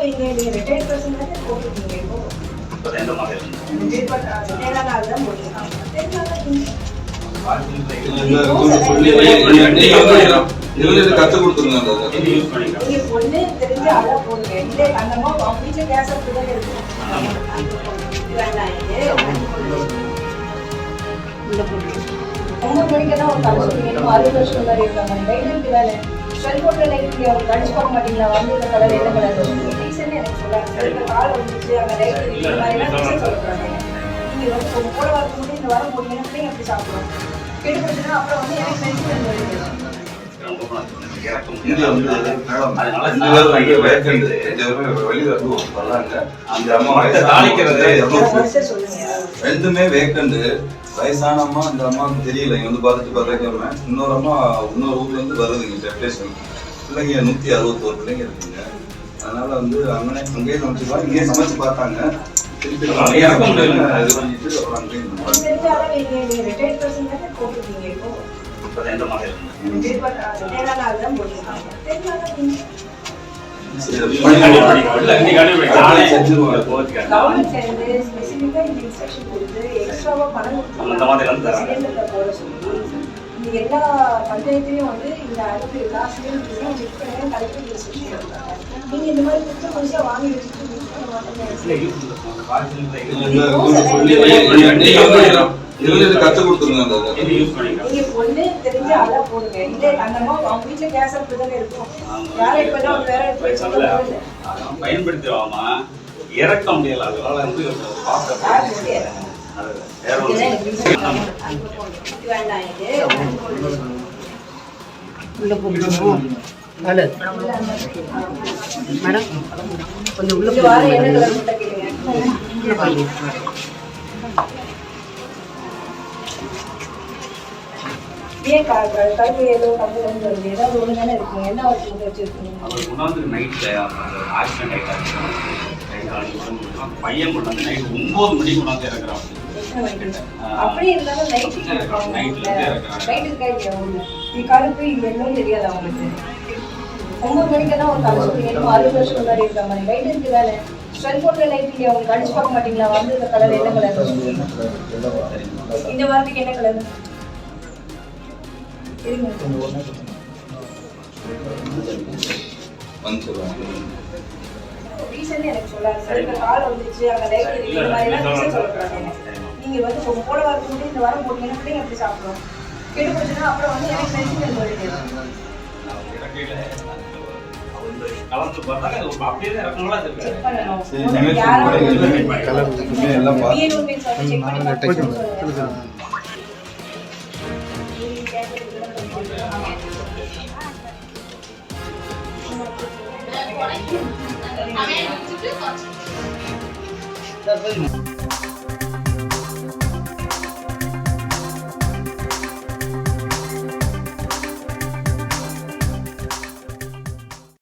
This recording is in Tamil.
வைங்க நீங்க ரிட்டையர்ட் பர்சன் தானே போட்டுருக்கீங்க இப்போ தான் கத்து தெரிஞ்சு அழ கேஸ் இருக்கு ஒரு அறுபது வருஷம் மாதிரி இருக்காங்க வேலை செல்போன்ல லைட் அவங்க கடிச்சு பார்க்க மாட்டீங்களா வந்து இந்த கலர் என்ன கலர் ரீசன் எனக்கு சொல்லாங்க கால் வந்துச்சு அங்க லைட் இந்த மாதிரிலாம் ரீசன் சொல்றாங்க நீங்க வந்து உங்க கூட வரும்போது இந்த வாரம் பிள்ளைங்க கெடுபட்டுனா அப்புறம் வந்து எனக்கு வர்றாங்க அந்த அம்மா தாளிக்கிறது ரெண்டுமே வேக்கண்ட் வயசான அம்மா அந்த அம்மாவுக்கு தெரியல. இங்க வந்து பார்த்துட்டு பார்த்தாக்காம இன்னொரு அம்மா இன்னொரு ஊர்ல இருந்து வருதுங்க டெப்டேஷன் பிள்ளைங்க நூத்தி அறுபத்தோரு பிள்ளைங்க இருக்குங்க. அதனால வந்து அங்கனே அங்கேயே சமைச்சுக்கலாம் இங்கேயே சமைச்சு பார்த்தாங்க. திருப்பி. இது பண்ணிட்டு அப்புறம் அங்கேயே இந்த இப்போ? எல்லா பஞ்சாயத்துலயும் வந்து இந்த அடுப்பு எல்லா சிலிண்டர்லையும் செக் கலெக்டர் நீங்க இந்த மாதிரி புத்தகம் வாங்கி வச்சுட்டு இல்ல. அந்த இவங்களுக்கு கத்து கொடுத்துருங்க அந்த இது. இதை. யூஸ் பண்ணிக்கலாம். நீங்க பொண்ணு தெரிஞ்சு அழ போடுங்க. அவங்க வீட்டுல கேஸ் அப்படிதானே இருக்கும். வேற இப்ப வேற அதான் பயன்படுத்துவாமா இறக்க முடியல. அதனால வந்து யார் பார்க்க அது வேற இது வேண்டாம் இது. உள்ள ஹலோ மேடம் கொஞ்சம் உள்ள இது வாரம் என்ன கலர் முட்டை கேளுங்க ஏன் கா- க- கருப்பு ஏதோ வந்து வருது ஏதாவது ஒண்ணு தானே இருக்குங்க என்ன முட்டை வச்சிருக்கீங்க? அவர் கொண்டாந்து நைட்ல ஆக்சிடென்ட் ஆயிட்டாரு பையன் கொண்டாந்து நைட் ஒன்பது மணிக்கு கொண்டாந்து? அப்படியே இருந்தாலும் நைட்டு இறக்குறாங்க. இது கருப்பு இது எல்லாம் தெரியாது அவங்களுக்கு ஒன்பது மணிக்கெல்லாம் ஒரு கதை சொல்லிக்கணும் அறுபது வருஷம் முன்னாடி இருக்க மாதிரி. லைட் இருக்கு வேலை செல்போன்ல லைட் இல்லையா? பார்க்க மாட்டீங்களா? வந்து இந்த கலர் என்ன கலர் இந்த வாரத்துக்கு என்ன கலர் ரீசன் சொல்றாங்க நீங்க வந்து உங்க கூட வரும்போது இந்த வாரம் போட்டீங்கன்னா பிள்ளைங்க எப்படி சாப்பிடுவோம் கெடுபட்டுனா அப்புறம் வந்து எனக்கு இறக்கையில அவங்க கலந்து பார்த்தாங்க 嗯。好的